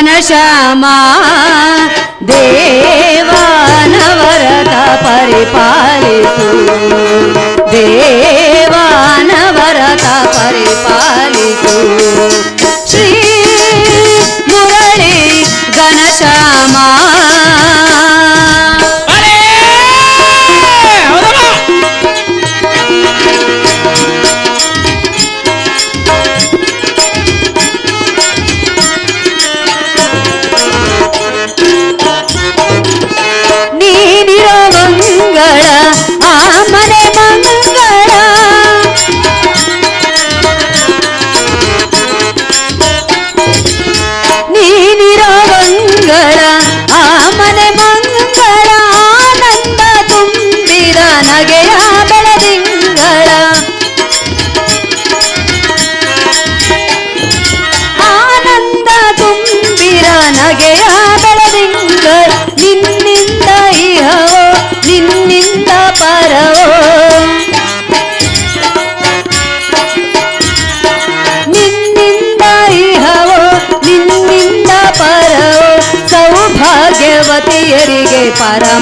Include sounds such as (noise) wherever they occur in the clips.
ಘನಶ್ಯಾಮ ದೇವಾನವರತ ಪರಿಪಾಲಿಸು ದೇವಾನವರತ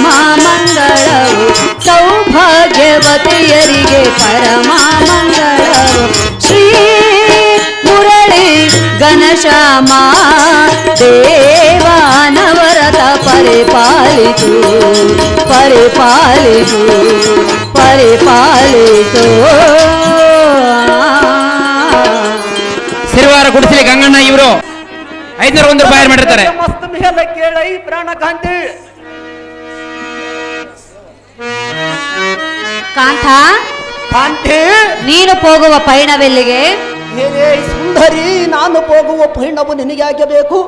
ಪರಮ ಮಂಗಳವು ಸೌಭಾಗ್ಯವತಿಯರಿಗೆ ಪರಮ ಮಂಗಳವು ಶ್ರೀ ಮುರಳಿ ಘನಶ್ಯಾಮ ದೇವಾನವರತ ಪರಿಪಾಲಿತು ಪರಿಪಾಲಿತು ಪರಿಪಾಲಿತು ಶಿರುವಾರ ಗುಡಿಸಲಿ ಗಂಗಣ್ಣ ಇವರು. ಐದ್ನೂರ ಒಂದು ರೂಪಾಯಿ ಮಾಡಿರ್ತಾರೆ. ಮಸ್ತ್ ಮೇಲೆ ಕೇಳೈ ಪ್ರಾಣಕಾಂತಿ. ಕಾಂತ ಕಾಂತೆ ನೀನು ಹೋಗುವ ಪಯಣವೆಲ್ಲಿಗೆ? ಏನೇ ಸುಂದರಿ ನಾನು ಹೋಗುವ ಪಯಣವು ನಿನಗೆ ಆಗಬೇಕು.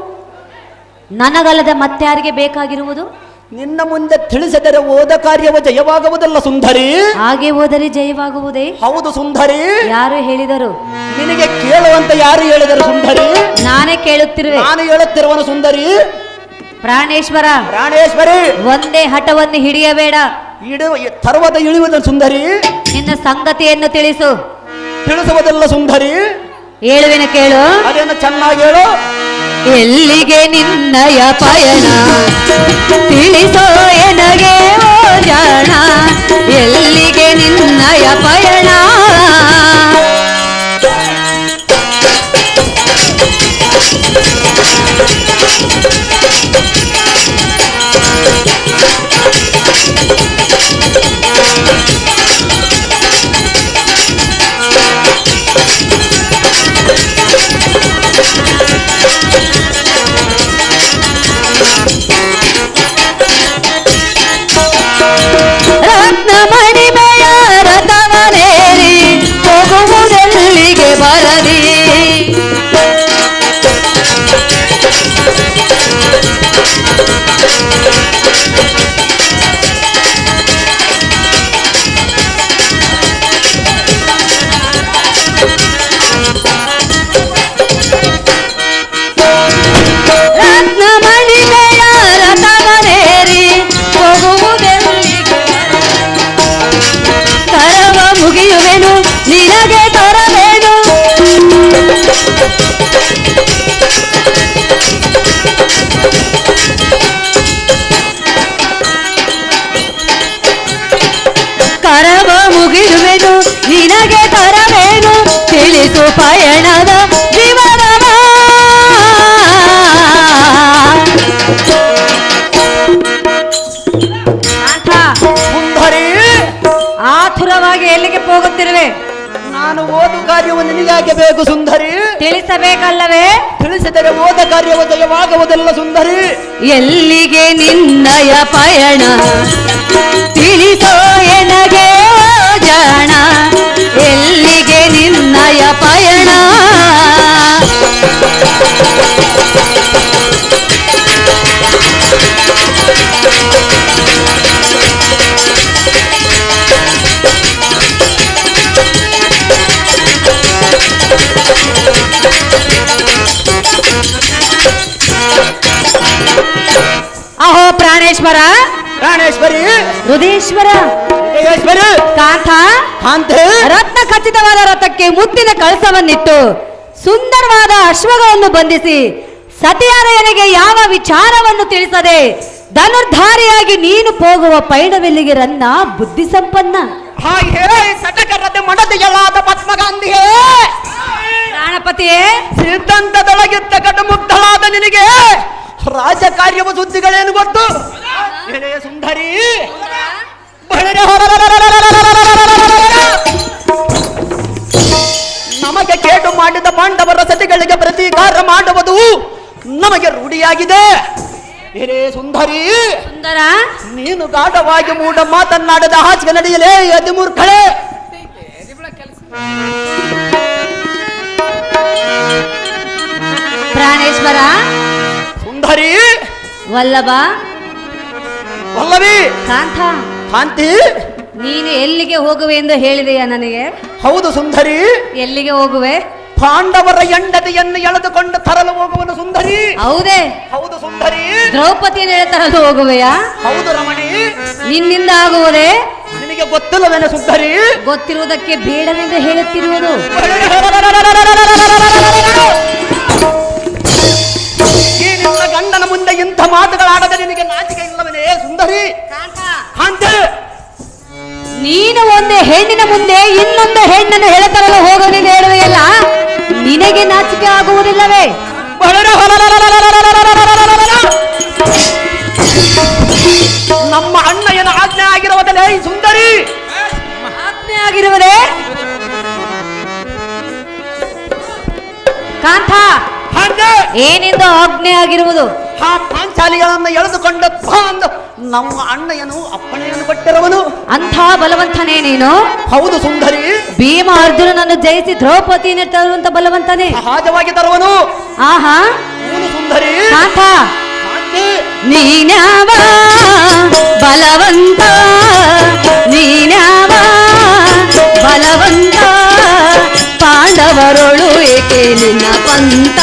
ನನಗಲ್ಲದೆ ಮತ್ತಾರಿಗೆ ಬೇಕಾಗಿರುವುದು? ನಿನ್ನ ಮುಂದೆ ತಿಳಿಸಿದರೆ ಓದ ಕಾರ್ಯವು ಜಯವಾಗುವುದಲ್ಲ ಸುಂದರಿ. ಹಾಗೆ ಹೋದರೆ ಜಯವಾಗುವುದೇ? ಹೌದು ಸುಂದರಿ. ಯಾರು ಹೇಳಿದರು? ನಿನಗೆ ಕೇಳುವಂತ ಯಾರು ಹೇಳಿದರು ಸುಂದರಿ? ನಾನೇ ಕೇಳುತ್ತಿರುವೆ. ನಾನು ಹೇಳುತ್ತಿರುವನು ಸುಂದರಿ. ಪ್ರಾಣೇಶ್ವರ ಪ್ರಾಣೇಶ್ವರಿ. ಒಂದೇ ಹಠವನ್ನು ಹಿಡಿಯಬೇಡ. ಇಡುವ ತರ್ವದ ಇಳಿಯುವುದ ಸುಂದರಿ? ನಿನ್ನ ಸಂಗತಿಯನ್ನು ತಿಳಿಸು. ತಿಳಿಸುವುದಲ್ಲ ಸುಂದರಿ? ಹೇಳುವಿನ ಕೇಳು. ಅದನ್ನು ಚೆನ್ನಾಗಿ ಹೇಳು? ಎಲ್ಲಿಗೆ ನಿನ್ನಯ ಪಯಣ? ತಿಳಿಸೋ ಎನಗೆ ಓ ಜಾಣ? ಎಲ್ಲಿಗೆ ನಿನ್ನಯ ಪಯಣ? ಎಲ್ಲಿಗೆ ಹೋಗುತ್ತಿರುವೆ. ನಾನು ಓದು ಕಾರ್ಯವು ನಿನಗೆ ಬೇಕು ಸುಂದರಿ. ತಿಳಿಸಬೇಕಲ್ಲವೇ? ತಿಳಿಸಿದರೆ ಓದ ಕಾರ್ಯವು ಜಯವಾಗುವುದಲ್ಲ ಸುಂದರಿ. ಎಲ್ಲಿಗೆ ನಿನ್ನಯ ಪಯಣ? ತಿಳಿಸೋ ಎನಗೆ ಜಾಣ ಎಲ್ಲಿಗೆ ನಿನ್ನಯ ಪಯಣ? ಅಹೋ ಪ್ರಾಣೇಶ್ವರ. ಪ್ರಾಣೇಶ್ವರಿ. ಹೃದಯೇಶ್ವರ ಕಾಂತ. ಕಾಂತೆ. ರತ್ನ ಖಚಿತವಾದ ರಥಕ್ಕೆ ಮುತ್ತಿನ ಕಳಸವನ್ನಿಟ್ಟು ಸುಂದರವಾದ ಅಶ್ವಗಳನ್ನು ಬಂಧಿಸಿ ಸತಿಯಾರಯನಿಗೆ ಯಾವ ವಿಚಾರವನ್ನು ತಿಳಿಸದೆ ಧನುರ್ಧಾರಿಯಾಗಿ ನೀನು ಹೋಗುವ ಪೈಣವೆಲ್ಲಿಗೆ ರನ್ನ ಬುದ್ಧಿ ಸಂಪನ್ನ ಹಾಗೆ ಸಟಕರದ ಮಡದಿಗಳಾದ ಪದ್ಮಗಾಂಧಿಯೇ. ಪ್ರಾಣಪತಿಯೇ ಸಿದ್ಧಾಂತದೊಳಗಿದ್ದ ಮುಗ್ಧಳಾದ ನಿನಗೆ ರಾಜಕಾರ್ಯವ ಸುದ್ದಿಗಳೇನು ಗೊತ್ತು? ಸುಂದರಿ ನಮಗೆ ಕೇಟು ಮಾಡಿದ ಪಾಂಡವರ ಸತಿಗಳಿಗೆ ಪ್ರತೀಕಾರ ಮಾಡುವುದು ನಮಗೆ ರೂಢಿಯಾಗಿದೆ ಹಿರೇ ಸುಂದರಿ. ಸುಂದರ ನೀನು ಗಾಢವಾಗಿ ಮೂಡ ಮಾತನ್ನಾಡದ ಹಾಸಿಗೆ ನಡೆಯಲೇ ಅತಿಮೂರ್ಖಳೆ ಪ್ರಾಣೇಶ್ವರ? ಸುಂದರಿ. ವಲ್ಲಭ? ವಲ್ಲಭಿ. ಕಾಂತ? ಕಾಂತಿ. ನೀನು ಎಲ್ಲಿಗೆ ಹೋಗುವೆ ಎಂದು ಹೇಳಿದೆಯಾ ನನಗೆ? ಹೌದು ಸುಂದರಿ. ಎಲ್ಲಿಗೆ ಹೋಗುವೆ? ಪಾಂಡವರ ಹೆಂಡತಿಯನ್ನು ಎಳೆದುಕೊಂಡು ತರಲು ಹೋಗುವನು ಸುಂದರಿ. ಹೌದೇ. ಹೌದು ಸುಂದರಿ. ದ್ರೌಪದಿಯನ್ನು ತರಲು ಹೋಗುವೆಯಾ? ಹೌದು ರಮಣಿ. ನಿನ್ನಿಂದ ಆಗುವುದೇ? ನಿನಗೆ ಗೊತ್ತಿಲ್ಲವೇನೆ ಸುಂದರಿ. ಗೊತ್ತಿರುವುದಕ್ಕೆ ಬೇಡವೆಂದು ಹೇಳುತ್ತಿರುವುದು. ಈ ನಿನ್ನ ಗಂಡನ ಮುಂದೆ ಇಂಥ ಮಾತುಗಳಾಡದೆ ನಿನಗೆ ನಾಚಿಕೆ ಇಲ್ಲವನೇ ಸುಂದರಿ. ಕಾಂತಿ. ನೀನು ಒಂದು ಹೆಣ್ಣಿನ ಮುಂದೆ ಇನ್ನೊಂದು ಹೆಣ್ಣನ್ನು ಹೇಳತರಲು ಹೋಗಲೆಂದು. ನಿನಗೆ ನಾಚಿಕೆ ಆಗುವುದಿಲ್ಲವೇ? ನಮ್ಮ ಅಣ್ಣಯ್ಯನ ಆಜ್ಞೆ ಆಗಿರುವುದಲ್ಲೇ ಸುಂದರಿ? ಆಜ್ಞೆ ಆಗಿರುವುದೇ? ಕಾಂತ! ಏನಿಂದ ಆಜ್ಞೆ ಆಗಿರುವುದು? ಆ ಪಾಂಚಾಲಿಗಳನ್ನು ಎಳೆದುಕೊಂಡ ನಮ್ಮ ಅಣ್ಣ ನಮ್ಮ ಅಣ್ಣಯ್ಯನು ಅಪ್ಪಣೆಯನ್ನು ಕೊಟ್ಟಿರುವನು. ಅಂಥ ಬಲವಂತನೇ ನೀನು? ಹೌದು ಸುಂದರಿ. ಭೀಮ ಅರ್ಜುನನನ್ನು ಜಯಿಸಿ ದ್ರೌಪದಿಯನ್ನು ತರುವಂತ ಬಲವಂತನೇ. ಸಹಜವಾಗಿ ತರುವನು. ಆಹಾ. ಅವನು ಸುಂದರಿ? ಕಾಂತ. ಕಾಂತಿ. ನೀನ್ಯಾವ ಬಲವಂತ? ನೀನ್ಯಾವ ಬಲವಂತ? ಪಾಂಡವರೊಳು ಏಕೆ ನಿನ್ನ ಪಂತ?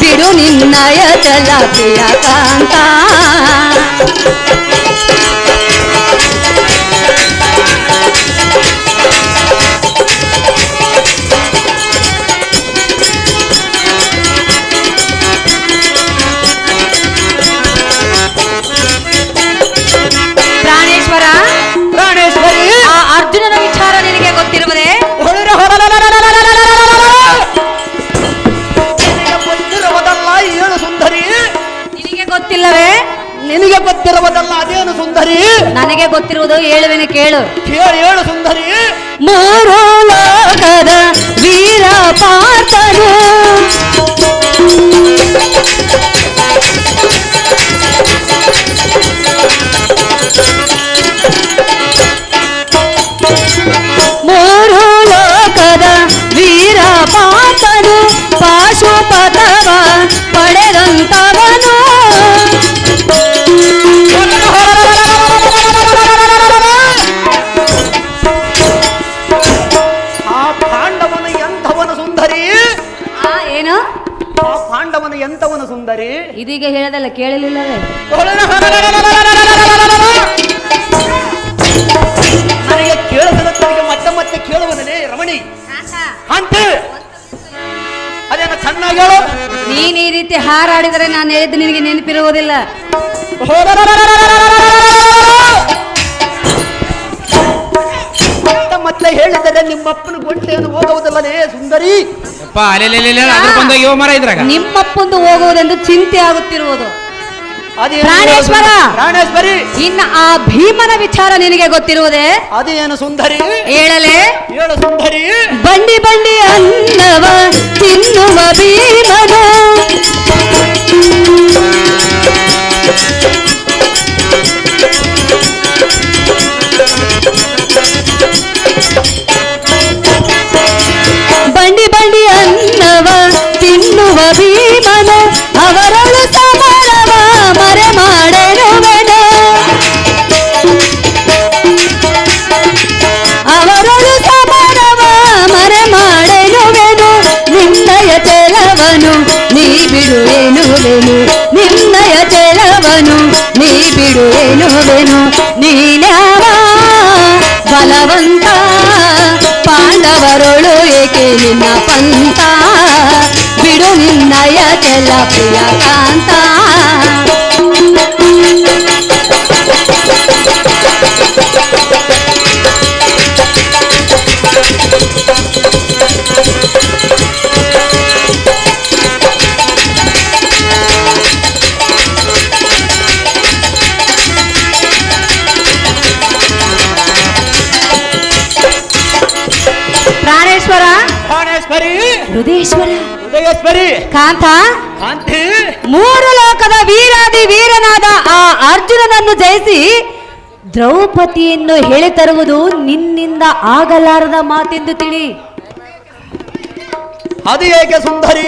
ಬಿಡು ನಿನ್ನಯ ಜಲ ಪ್ರಿಯ ಕಾಂತ. ಕೇಳು. ಕೇಳಿ ಹೇಳು ಸುಂದರಿ. ಮೂರು ಲೋಕದ ವೀರ ಪಾತನು ಇದೀಗ ಹೇಳದಲ್ಲ ಕೇಳಲಿಲ್ಲವೇ? ನನಗೆ ಕೇಳಿಸದತ್ತನಿಗೆ ಮತ್ತೆ ಮತ್ತೆ ಕೇಳುವನೇ ರಮಣಿ? ಅಂತೆ ಅದೇನ ಚೆನ್ನಾಗಿ ಹೇಳು. ನೀನ್ ಈ ರೀತಿ ಹಾರಾಡಿದರೆ ನಾನು ಹೇಳಿದ್ದು ನಿನಗೆ ನೆನಪಿರುವುದಿಲ್ಲ. ಮತ್ತೆ ಮತ್ತೆ ಹೇಳಿದರೆ ನಿಮ್ಮಪ್ಪನ ಗುಂಟೆಯನ್ನು ಹೋಗುವುದಲ್ಲನೇ ಸುಂದರಿ? ಅದ್ರ ಬಂದಾಗ ಯೋ ಮರ ಇದ್ರಾಗ. ನಿಮ್ಮಪ್ಪಂದು ಹೋಗುವುದೆಂದು ಚಿಂತೆ ಆಗುತ್ತಿರುವುದು. ಅದೇನು ಪ್ರಾಣೇಶ್ವರ! ಪ್ರಾಣೇಶ್ವರಿ! ಇನ್ನು ಆ ಭೀಮನ ವಿಚಾರ ನಿನಗೆ ಗೊತ್ತಿರುವುದೇ? ಅದೇನು ಸುಂದರಿ? ಹೇಳಲೆ? ಹೇಳು ಸುಂದರಿ! ಬಂಡಿ ಬಂಡಿ ಅನ್ನವ ತಿನ್ನುವ ಭೀಮನು. ಚೆಲವನು ನೀ ಬಿಡುವೆನುವೆನು ನಿನ್ನಯ ಚೆಲವನು ನೀ ಬಿಡುವೆನುವೆನು ನೀನ್ಯಾವ ಬಲವಂತ ಪಾಂಡವರೊಳು ಏಕೆ ನಿನ್ನ ಪಂತ ಬಿಡು ನಿನ್ನಯ ಚೆಲ್ಲ ಪ್ರಿಯ ಕಾಂತ ಹೃದಯೇಶ್ವರ. ಹೃದಯೇಶ್ವರಿ. ಕಾಂತ. ಕಾಂತಿ. ಮೂರು ಲೋಕದ ವೀರಾದಿ ವೀರನಾದ ಆ ಅರ್ಜುನನನ್ನು ಜಯಿಸಿ ದ್ರೌಪದಿಯನ್ನು ಹೇಳಿ ತರುವುದು ನಿನ್ನಿಂದ ಆಗಲಾರದ ಮಾತೆಂದು ತಿಳಿ. ಅದು ಹೇಗೆ ಸುಂದರಿ?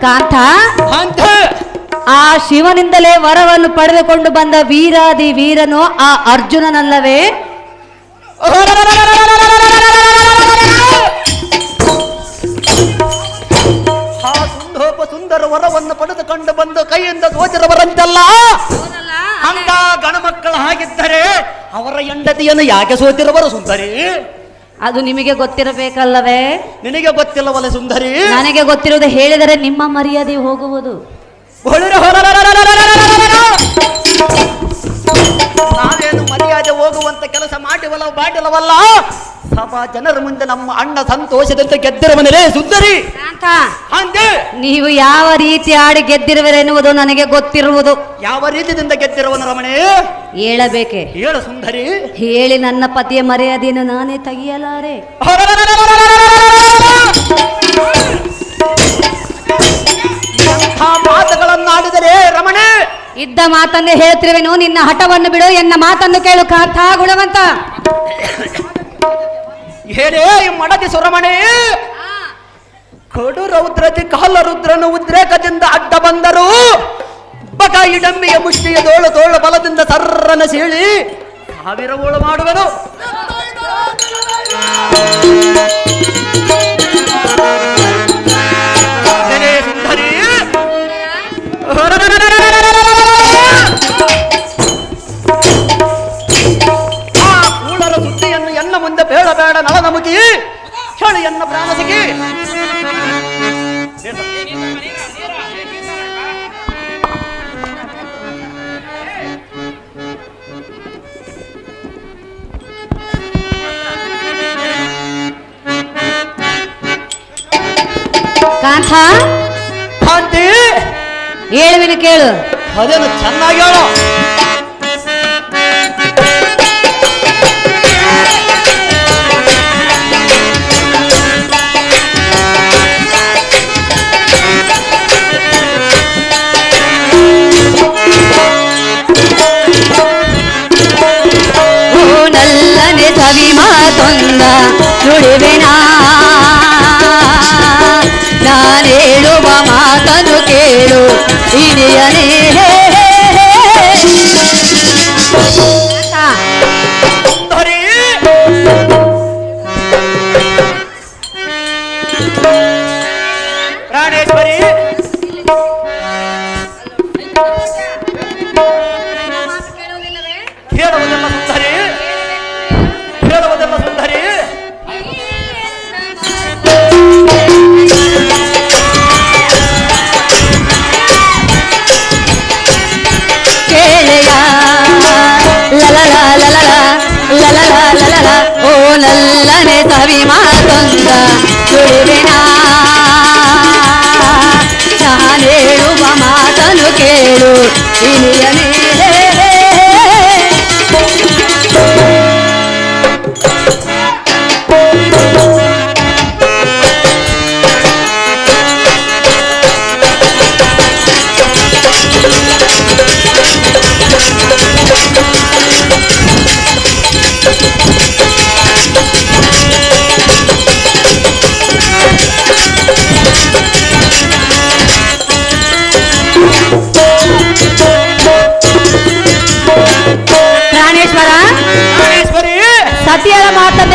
ಕಾಂತ. ಕಾಂತ. ಆ ಶಿವನಿಂದಲೇ ವರವನ್ನು ಪಡೆದುಕೊಂಡು ಬಂದ ವೀರಾದಿ ವೀರನು ಆ ಅರ್ಜುನನಲ್ಲವೇ? (laughs) ಸುಂದೋಪ ಸುಂದರ ವರವನ್ನು ಪಡೆದುಕೊಂಡು ಬಂದು ಕೈಯಿಂದ ಸೋತಿರವರಂತಲ್ಲ ಅಂತ ಗಣಮಕ್ಕಳು ಹಾಗಿದ್ದರೆ ಅವರ ಹೆಂಡತಿಯನ್ನು ಯಾಕೆ ಸೋತಿರವರು ಸುಂದರಿ? ಅದು ನಿಮಗೆ ಗೊತ್ತಿರಬೇಕಲ್ಲವೇ? ನಿನಗೆ ಗೊತ್ತಿಲ್ಲವಲ್ಲ ಸುಂದರಿ? ನನಗೆ ಗೊತ್ತಿರುವುದು ಹೇಳಿದರೆ ನಿಮ್ಮ ಮರ್ಯಾದೆ ಹೋಗುವುದು. ನಾವೇನು ಮರ್ಯಾದೆ ಹೋಗುವಂತ ಕೆಲಸ ಮಾಡಿವಲ್ಲ ಮಾಡಿಲ್ಲವಲ್ಲ ಸಭಾ ಜನರ ಮುಂದೆ ನಮ್ಮ ಅಣ್ಣ ಸಂತೋಷದಂತೆ ಗೆದ್ದಿರುವನೇ ಸುಂದರಿ. ಅಂತ ಅಂದೆ ನೀವು ಯಾವ ರೀತಿ ಆಡಿ ಗೆದ್ದಿರುವಿರೆನ್ನುವುದು ನನಗೆ ಗೊತ್ತಿರುವುದು. ಯಾವ ರೀತಿಯಿಂದ ಗೆದ್ದಿರುವನು ರಮಣೆ? ಹೇಳಬೇಕೆ. ಹೇಳು ಸುಂದರಿ. ಹೇಳಿ ನನ್ನ ಪತಿಯ ಮರ್ಯಾದೆಯನ್ನು ನಾನೇ ತೆಗೆಯಲಾರೆ. ಎಂಥ ಮಾತುಗಳನ್ನಾಡಿದರೆ ರಮಣೆ? ಇದ್ದ ಮಾತನ್ನೇ ಹೇಳ್ತಿರುವೆನು ನಿನ್ನ ಹಠವನ್ನು ಬಿಡು ಎನ್ನ ಮಾತನ್ನು ಕೇಳು ಕಾಂತ ಗುಣವಂತ ಹೇಳೇ ಈ ಮಡದಿ ಸುರಮಣೆ. ಕಡು ರೌದ್ರತಿ ಕಾಲರುದ್ರನು ಉದ್ರೇಕದಿಂದ ಅಡ್ಡ ಬಂದರು. ಬಕ ಇಡಂಬಿಯ ಮುಷ್ಟಿಯ ತೋಳು ತೋಳು ಬಲದಿಂದ ಸರ್ರನ ಸೀಳಿ ಸಾವಿರ ಓಳು ಮಾಡುವೆನು. ಬೇಡ ಬೇಡ ನಳನ ಮುಗಿ ಹೇಳಿ ಎನ್ನ ಪ್ರಾಣಸಿಗೆ ಕಾಂತ? ಕಾಂತಿ ಹೇಳುವಿನ ಕೇಳು. ಅದೇನು ಚೆನ್ನಾಗಿ ಹೇಳು. ಸವಿ ಮಾತೊಂದ ನುಡಿವೆನ ನಾನೇಳುವ ಮಾತನ್ನು ಕೇಳು ಹಿರಿಯನೇ. ನಲ್ಲನೆ ಸವಿ ಮಾತೊಂದ ನುಡಿವೆನ ನಾನೇಳುವ ಮಾತನ್ನು ಕೇಳು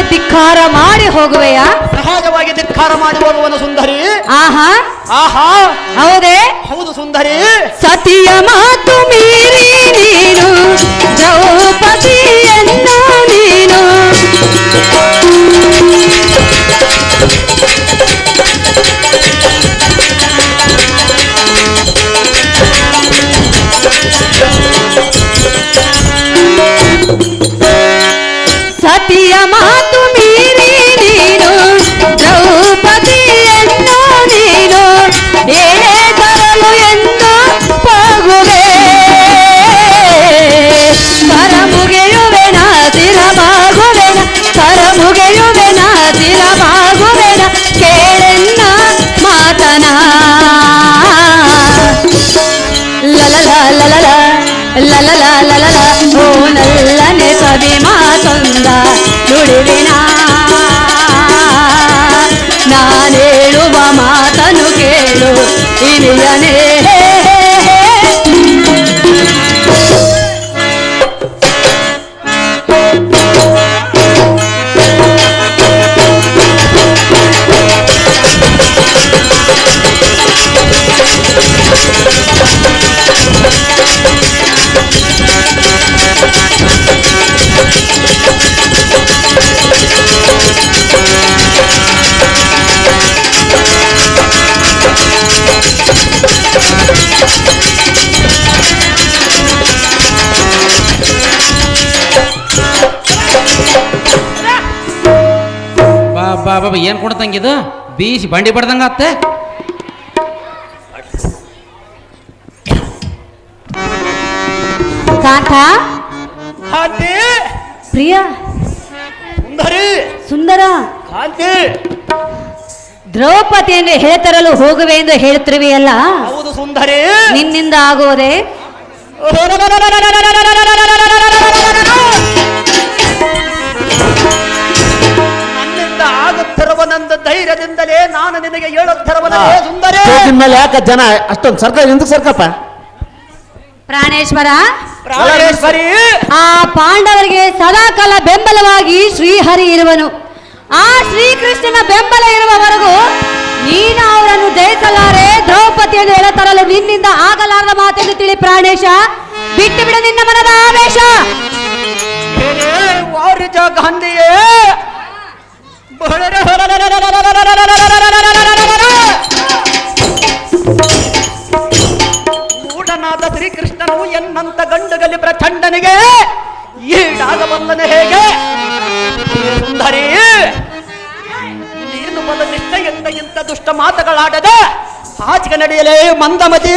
ಧಿಕ್ಕಾರ ಮಾಡಿ ಹೋಗುವೆಯ? ಸಹಜವಾಗಿ ಧಿಕ್ಕಾರ ಮಾಡಿ ಹೋಗುವನು ಸುಂದರಿ. ಆಹಾ. ಆಹಾ. ಹೌದೇ? ಹೌದು ಸುಂದರಿ. ಸತಿಯ ಮಾತು ಬಾ ಏನು ಕೊಡ್ತಂಗಿದು ಬೀಸಿ ಬಂಡಿ ಬಡ್ದಂಗ ಅತ್ತೆ ಕಾಂತ ಕಾಂತಿ ಪ್ರಿಯ ಸುಂದರಿ ಸುಂದರ ಕಾಂತಿ ದ್ರೌಪದಿಯನ್ನು ಹೇಳ್ತರಲು ಹೋಗುವೆ ಎಂದು ಅಲ್ಲ ಹೌದು ಸುಂದರಿ ನಿನ್ನಿಂದ ಆಗುವುದೇ ನನ್ನಿಂದ ಆಗುತ್ತಿರುವನಂದ ಧೈರ್ಯದಿಂದಲೇ ನಾನು ನಿನಗೆ ಹೇಳುತ್ತಿರುವನೇ ಸುಂದರಿ. ಮೇಲೆ ಯಾಕ ಜನ ಅಷ್ಟೊಂದು ಸರ್ಕ ಎಂದ ಸರ್ಕಪ್ಪ? ಪ್ರಾಣೇಶ್ವರ ಪ್ರಾಣೇಶ್ವರಿ. ಆ ಪಾಂಡವರಿಗೆ ಸದಾಕಾಲ ಬೆಂಬಲವಾಗಿ ಶ್ರೀಹರಿ ಇರುವನು. ಆ ಶ್ರೀಕೃಷ್ಣನ ಬೆಂಬಲ ಇರುವವರೆಗೂ ನೀನು ಅವರನ್ನು ಜಯಿಸಲಾರೆ ದ್ರೌಪದಿಯನ್ನು ಹೇಳತರಲು ನಿನ್ನಿಂದ ಆಗಲಾರದ ಮಾತೆಂದು ತಿಳಿ ಪ್ರಾಣೇಶ. ಬಿಟ್ಟು ಬಿಡ ನಿನ್ನ ಮನದ ಆವೇಶ. ಗಾಂಧಿಯೇ. ಮೂಢನಾದ ಶ್ರೀಕೃಷ್ಣನು ಎನ್ನಂತ ಗಂಡುಗಲಿ ಪ್ರಚಂಡನಿಗೆ ಈಡಾಗಬಲ್ಲನೆ ಹೇಗೆ? ಏ ಸುಂದರಿ ನೀನು ಬಲ ನಿಷ್ಠೆಯಿಂದ ಇಂಥ ದುಷ್ಟ ಮಾತುಗಳಾಡದೆ ಆಚೆಗೆ ನಡೆಯಲೇ ಮಂದಮತಿ.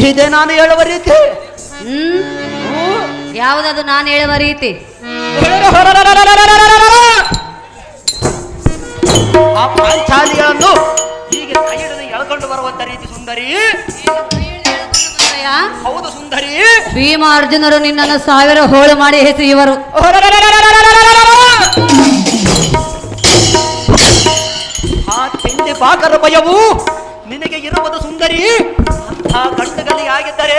ಇದೆ ನಾನು ಹೇಳುವ ರೀತಿ ಯಾವುದದು ನಾನು ಹೇಳುವ ರೀತಿ? ಆ ಪಾಂಚಾಲಿಯನ್ನು ಹೀಗೆ ಕೈ ಹಿಡಿದು ಎಳ್ಕೊಂಡು ಬರುವಂತ ರೀತಿ ಸುಂದರಿ. ಹೌದು ಸುಂದರಿ. ಭೀಮಾರ್ಜುನರು ನಿನ್ನನ್ನು ಸಾವಿರ ಹೋಳು ಮಾಡಿ ಹೆಸರು ಇವರು ಆ ತಿಂಡಿ ಬಾಕರ ಭಯವು ನಿನಗೆ ಇರುವುದು ಸುಂದರಿ. ಆ ಗಂಡುಗಲಿ ಆಗಿದ್ದರೆ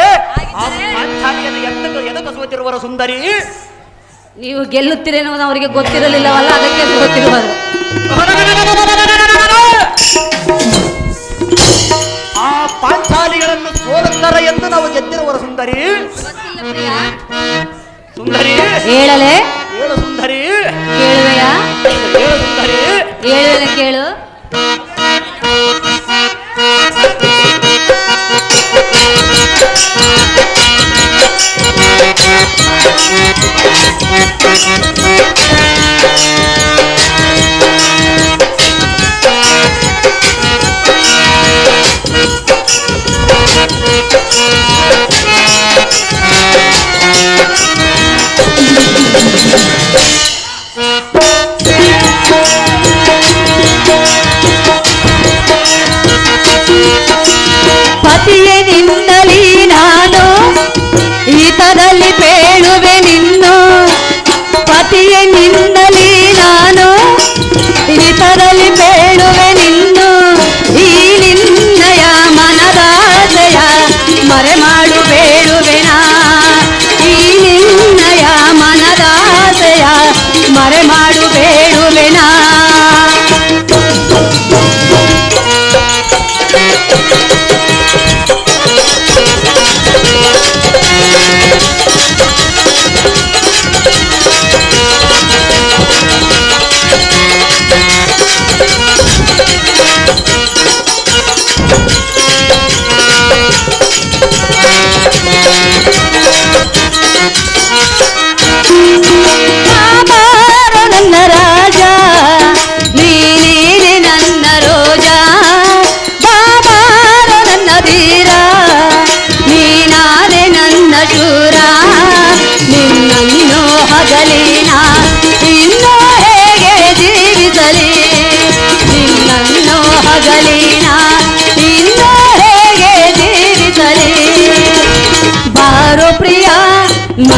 ಆ ಪಾಂಚಾಲಿಯನ್ನು ಎತ್ತಕ ಎದಕಸುತ್ತಿರುವರು ಸುಂದರಿ. ನೀವು ಗೆಲ್ಲುತ್ತೀರೇನೋ ಅವರಿಗೆ ಗೊತ್ತಿರಲಿಲ್ಲವಲ್ಲ ಅದಕ್ಕೆ ಗೊತ್ತಿರುವರು ಆ ಪಾಂಚಾಲಿಗಳನ್ನು ಸೋಲುತ್ತಾರೆ ಎಂದು ನಾವು ಗೆದ್ದಿರುವರು ಸುಂದರಿ ಸುಂದರಿ ಹೇಳಲೆ ಹೇಳು ಸುಂದರಿ ಕೇಳುವೆಯಾ ಹೇಳು ಸುಂದರಿ ಹೇಳುವೆ ಕೇಳು ಪತಿಯೇ ನಿನ್ನ ನಿನ್ನು ಪತಿಯೇ ನಿನ್ನಲಿ.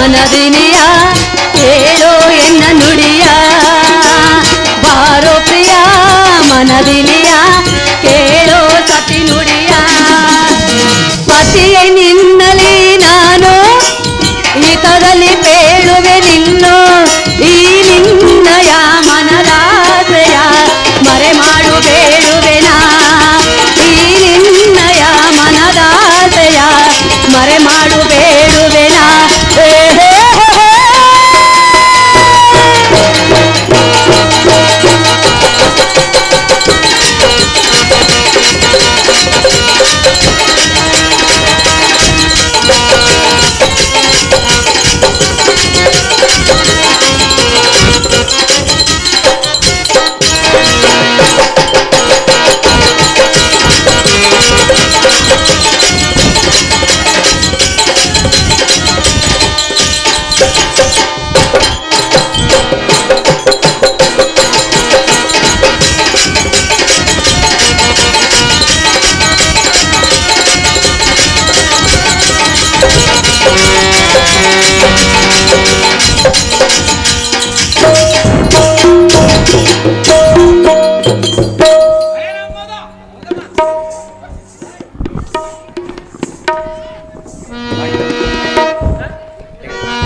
ಮನದಿನಿಯ ಹೇಳೋ ಎನ್ನ ನುಡಿಯ. ಬಾರೋ ಪ್ರಿಯ ಮನದಿನಿಯ